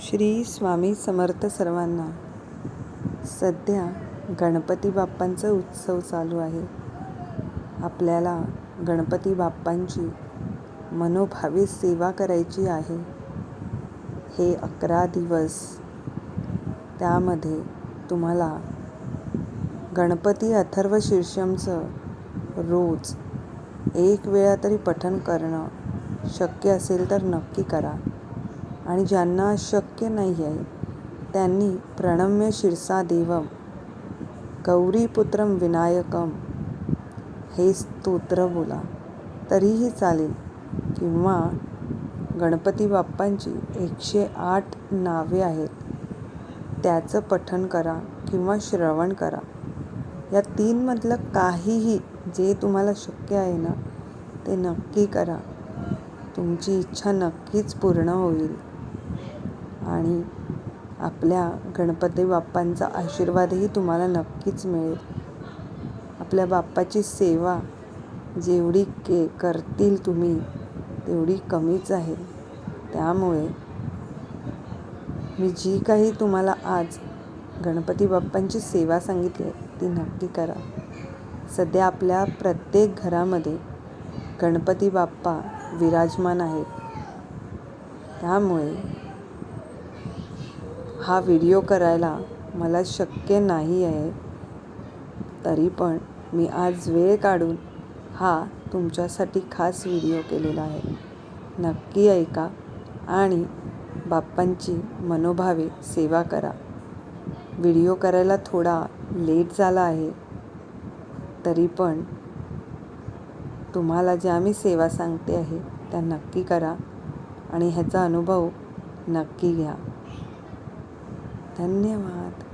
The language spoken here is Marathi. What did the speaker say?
श्री स्वामी समर्थ सर्वांना सध्या गणपती बाप्पांचा उत्सव चालू आहे. आपल्याला गणपती बाप्पांची मनोभावी सेवा करायची आहे. हे अकरा दिवस त्यामध्ये तुम्हाला गणपती अथर्व शीर्षमचं रोज एक वेळा तरी पठण करणं शक्य असेल तर नक्की करा. आणि ज्यांना शक्य नाही आहे त्यांनी प्रणम्य शिरसा देवम गौरीपुत्रम विनायकम हे स्तोत्र बोला. तरीही चालेल. किंवा गणपती बाप्पांची एकशे आठ नावे आहेत. त्याचं पठण करा किंवा श्रवण करा. या तीनमधलं काहीही जे तुम्हाला शक्य आहे ना ते नक्की करा. तुमची इच्छा नक्कीच पूर्ण होईल. आणि आपल्या गणपती बाप्पांचा आशीर्वादही तुम्हाला नक्कीच मिळेल. आपल्या बाप्पाची सेवा जेवढी के करतील तुम्ही तेवढी कमीच आहे. त्यामुळे मी जी काही तुम्हाला आज गणपती बाप्पांची सेवा सांगितली आहे ती नक्की करा. सध्या आपल्या प्रत्येक घरामध्ये गणपती बाप्पा विराजमान आहेत. त्यामुळे हा व्हिडिओ करायला मला शक्य नाही आहे तरी पण मी आज वेळ काढून हा तुमच्यासाठी खास व्हिडिओ केलेला आहे. नक्की ऐका आणि बाप्पांची मनोभावे सेवा करा. व्हिडिओ करायला थोडा लेट झाला आहे तरी पण तुम्हाला ज्या मी सेवा सांगते आहे त्या नक्की करा आणि ह्याचा अनुभव नक्की घ्या. धन्यवाद.